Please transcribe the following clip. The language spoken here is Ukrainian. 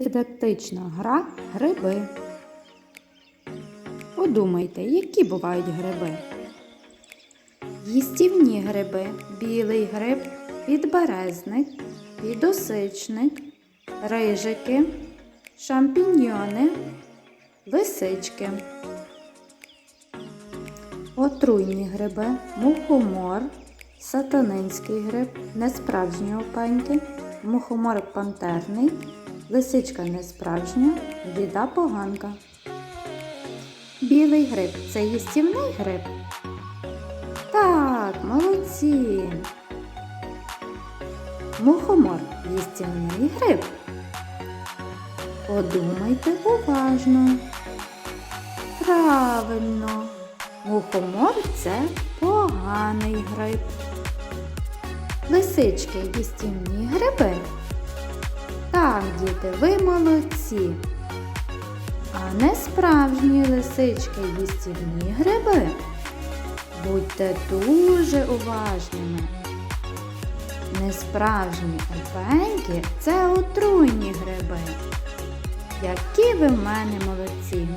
Дидактична гра гриби. Подумайте, які бувають гриби. Їстівні гриби, білий гриб, підберезник, підосичник, рижики, шампіньйони, лисички. Отруйні гриби, мухомор, сатанинський гриб, несправжні опеньки, мухомор пантерний, лисичка несправжня, біда поганка. Білий гриб це їстівний гриб? Так, молодці. Мухомор їстівний гриб. Подумайте уважно. Правильно. Мухомор це поганий гриб. Лисички їстівні гриби. Так, діти, ви молодці. А не справжні лисички їстівні гриби. Будьте дуже уважними. Несправжні опеньки це отруйні гриби. Які ви в мене молодці!